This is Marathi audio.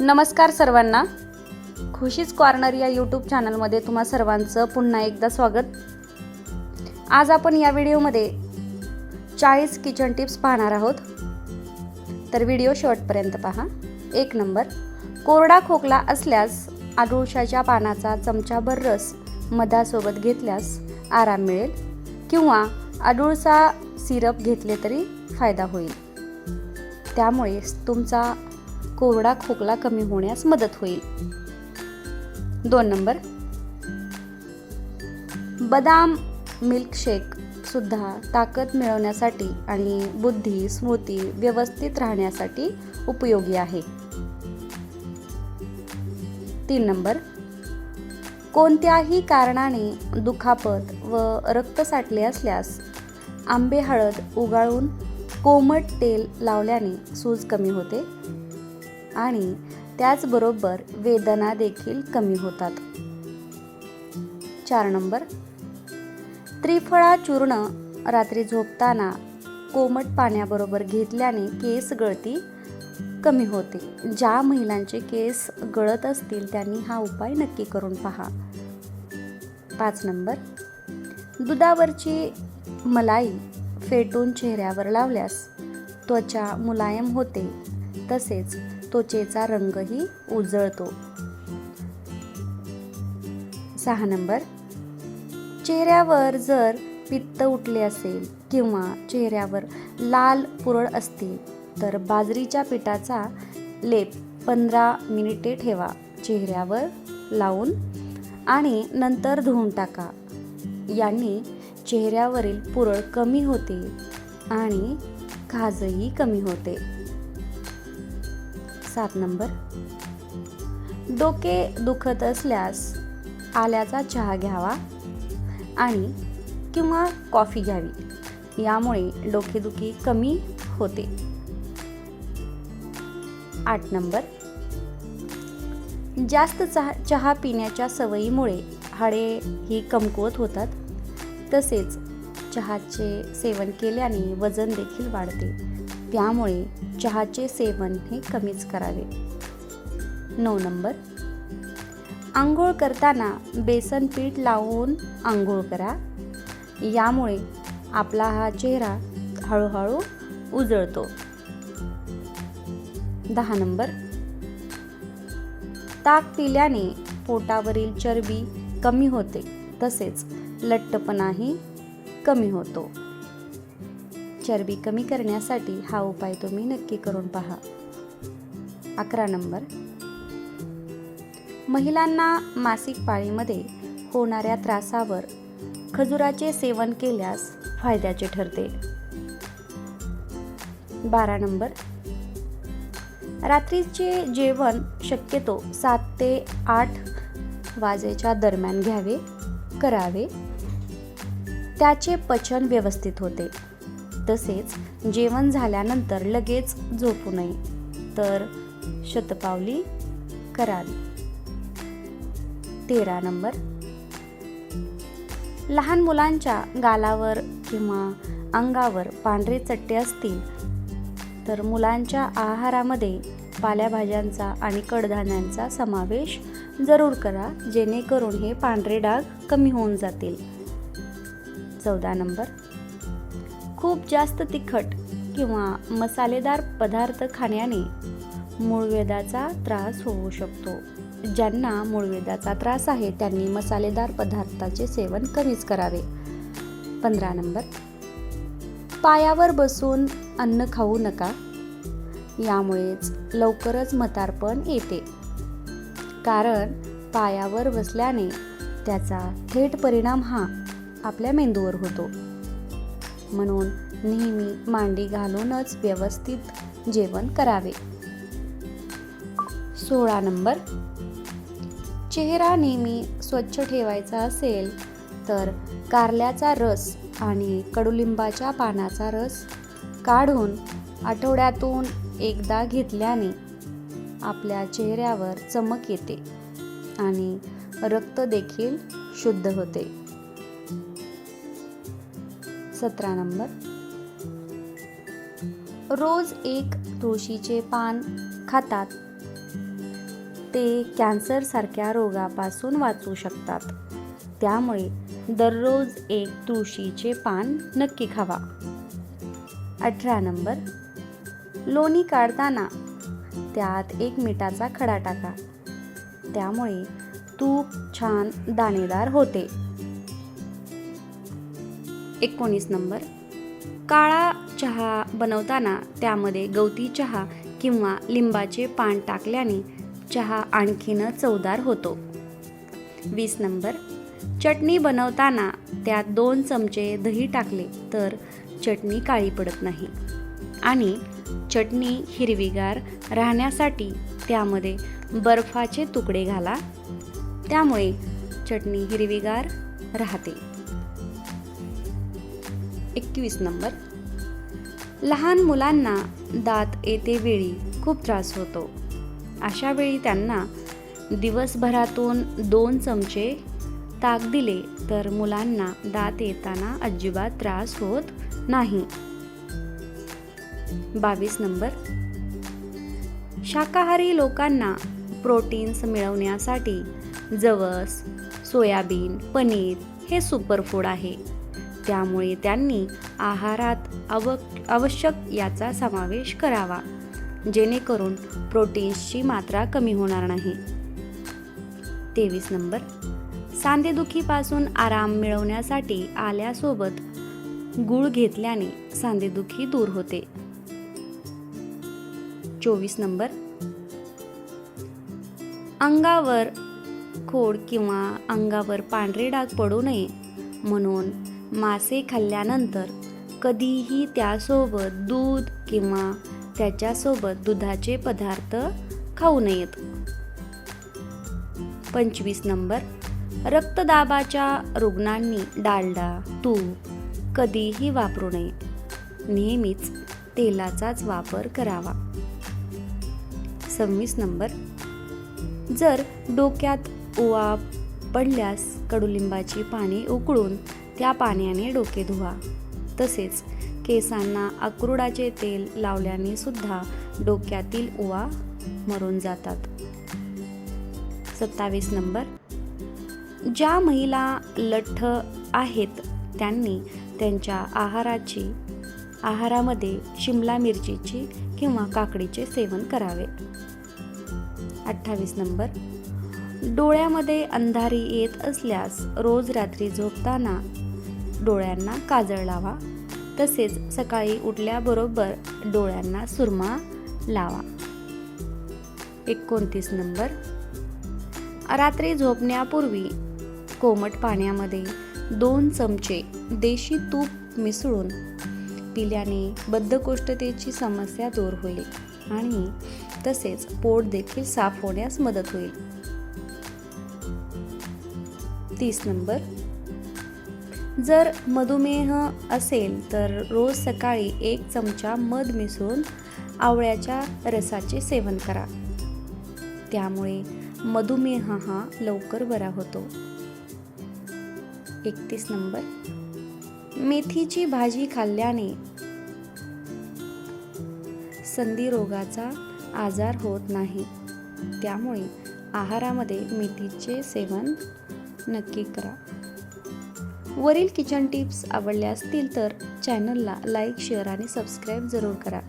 नमस्कार सर्वांना. खुशीच कॉर्नर या यूट्यूब चॅनलमध्ये तुम्हा सर्वांचं पुन्हा एकदा स्वागत. आज आपण या व्हिडिओमध्ये चाळीस किचन टिप्स पाहणार आहोत. तर व्हिडिओ शेवटपर्यंत पहा. एक नंबर कोरडा खोकला असल्यास आडुळशाच्या पानाचा चमचाभर रस मधासोबत घेतल्यास आराम मिळेल किंवा आडुळसा सिरप घेतले तरी फायदा होईल. त्यामुळे तुमचा कोरडा खोकला कमी होण्यास मदत होईल. दोन नंबर. बदाम मिल्कशेक सुद्धा ताकद मिळवण्यासाठी आणि बुद्धी स्मृती व्यवस्थित राहण्यासाठी उपयोगी आहे. तीन नंबर. कोणत्याही कारणाने दुखापत व रक्त साठले असल्यास आंबे हळद उगाळून कोमट तेल लावल्याने सूज कमी होते. आणि त्याचबरोबर वेदना देखील कमी होतात. चार नंबर. त्रिफळा चूर्ण रात्री झोपताना कोमट पाण्याबरोबर घेतल्याने केस गळती कमी होते. ज्या महिलांचे केस गळत असतील त्यांनी हा उपाय नक्की करून पहा. पाच नंबर. दुधावरची मलाई फेटून चेहऱ्यावर लावल्यास त्वचा मुलायम होते. तसेच त्वचेचा रंगही उजळतो. सहा नंबर. चेहऱ्यावर जर पित्त उठले असेल किंवा चेहऱ्यावर लाल पुरळ असतील तर बाजरीच्या पिठाचा लेप पंधरा मिनिटे ठेवा. चेहऱ्यावर लावून आणि नंतर धुवून टाका. यांनी चेहऱ्यावरील पुरळ कमी होते आणि खाजही कमी होते. सात नंबर. डोके दुखत असल्यास आल्याचा चहा घ्यावा आणि किंवा कॉफी घ्यावी. यामुळे डोकेदुखी कमी होते. आठ नंबर. जास्त चहा चहा पिण्याच्या सवयीमुळे हाडे ही कमकुवत होतात. तसेच चहाचे सेवन केल्याने वजन देखील वाढते. त्यामुळे चहाचे सेवन हे कमीच करावे. नऊ नंबर. आंघोळ करताना बेसन पीठ लावून आंघोळ करा. यामुळे आपला हा चेहरा हळूहळू उजळतो. दहा नंबर. ताक पिल्याने पोटावरील चरबी कमी होते तसेच लठ्ठपणाही कमी होतो. चरबी कमी करण्यासाठी हा उपाय तुम्ही नक्की करून पहा. अकरा नंबर. महिलांना मासिक पाळीमध्ये होणाऱ्या त्रासावर खजुराचे सेवन केल्यास फायद्याचे ठरते. बारा नंबर. रात्रीचे जेवण शक्यतो सात ते आठ वाजेच्या दरम्यान घ्यावे करावे. त्याचे पचन व्यवस्थित होते. तसेच जेवण झाल्यानंतर लगेच झोपू नये. तर शतपावली करावी. तेरा नंबर. लहान मुलांच्या गालावर किंवा अंगावर पांढरे चट्टे असतील तर मुलांच्या आहारामध्ये पालेभाज्यांचा आणि कडधान्यांचा समावेश जरूर करा जेणेकरून हे पांढरे डाग कमी होऊन जातील. चौदा नंबर. खूप जास्त तिखट किंवा मसालेदार पदार्थ खाण्याने मूळवेदाचा त्रास होऊ शकतो. ज्यांना मूळवेदाचा त्रास आहे त्यांनी मसालेदार पदार्थाचे सेवन कमीच करावे. पंधरा नंबर. पायावर बसून अन्न खाऊ नका. यामुळेच लवकरच म्हातारपण येते. कारण पायावर बसल्याने त्याचा थेट परिणाम हा आपल्या मेंदूवर होतो. म्हणून नेहमी मांडी घालूनच व्यवस्थित जेवण करावे. सोळा नंबर. चेहरा नेहमी स्वच्छ ठेवायचा असेल तर कारल्याचा रस आणि कडुलिंबाच्या पानाचा रस काढून आठवड्यातून एकदा घेतल्याने आपल्या चेहऱ्यावर चमक येते आणि रक्त देखील शुद्ध होते. सतरा नंबर. रोज एक तुळशीचे पान खातात. ते कॅन्सरसारख्या रोगापासून वाचू शकतात. त्यामुळे दररोज एक तुळशीचे पान नक्की खावा. अठरा नंबर. लोणी काढताना त्यात एक मिठाचा खडा टाका. त्यामुळे तूप छान दाणेदार होते. एकोणीस नंबर. काळा चहा बनवताना त्यामध्ये गवती चहा किंवा लिंबाचे पान टाकल्याने चहा आणखीन चवदार होतो. वीस नंबर. चटणी बनवताना त्यात दोन चमचे दही टाकले तर चटणी काळी पडत नाही. आणि चटणी हिरवीगार राहण्यासाठी त्यामध्ये बर्फाचे तुकडे घाला. त्यामुळे चटणी हिरवीगार राहते. एकवीस नंबर. लहान मुलांना दात येते वेळी खूप त्रास होतो. अशा वेळी त्यांना दिवसभरातून दोन चमचे ताक दिले तर मुलांना दात येताना अजिबात त्रास होत नाही. बावीस नंबर. शाकाहारी लोकांना प्रोटीन्स मिळवण्यासाठी जवस सोयाबीन पनीर हे सुपरफूड आहे. त्यामुळे त्यांनी आहारात अव आवश्यक याचा समावेश करावा. जेणेकरून प्रोटीन्सची मात्रा कमी होणार नाही. तेवीस नंबर. सांधेदुखीपासून आराम मिळवण्यासाठी आल्यासोबत गूळ घेतल्याने सांधेदुखी दूर होते. चोवीस नंबर. अंगावर खोड किंवा अंगावर पांढरे डाग पडू नये म्हणून मासे खाल्ल्यानंतर कधीही त्यासोबत दूध किंवा त्याच्यासोबत दुधाचे पदार्थ खाऊ नयेत. पंचवीस नंबर. रक्तदाबाच्या रुग्णांनी डालडा तूप कधीही वापरू नये. नेहमीच तेलाचाच वापर करावा. सव्वीस नंबर. जर डोक्यात ओवा पडल्यास कडुलिंबाची पाने उकळून त्या पाण्याने डोके धुवा. तसेच केसांना अक्रोडाचे तेल लावल्याने सुद्धा डोक्यातील ओवा मरून जातात. सत्तावीस नंबर. ज्या महिला लठ्ठ आहेत त्यांनी त्यांच्या आहाराची आहारामध्ये शिमला मिरचीची किंवा काकडीचे सेवन करावे. अठ्ठावीस नंबर. डोळ्यामध्ये अंधारी येत असल्यास रोज रात्री झोपताना डोळ्यांना काजळ लावा. तसेच सकाळी उठल्याबरोबर डोळ्यांना सुरमा लावा. एकोणतीस नंबर. रात्री झोपण्यापूर्वी कोमट पाण्यामध्ये दोन चमचे देशी तूप मिसळून पिल्याने बद्धकोष्ठतेची समस्या दूर होईल आणि तसेच पोट देखील साफ होण्यास मदत होईल. तीस नंबर. जर मधुमेह असेल तर रोज सकाळी एक चमचा मध मिसळून आवळ्याच्या रसाचे सेवन करा. त्यामुळे मधुमेह हा लवकर बरा होतो. एकतीस नंबर. मेथीची भाजी खाल्ल्याने संधी रोगाचा आजार होत नाही. त्यामुळे आहारामध्ये मेथीचे सेवन नक्की करा. वरील किचन टिप्स आवडल्या असतील तर चॅनलला लाईक शेअर आणि सबस्क्राईब जरूर करा.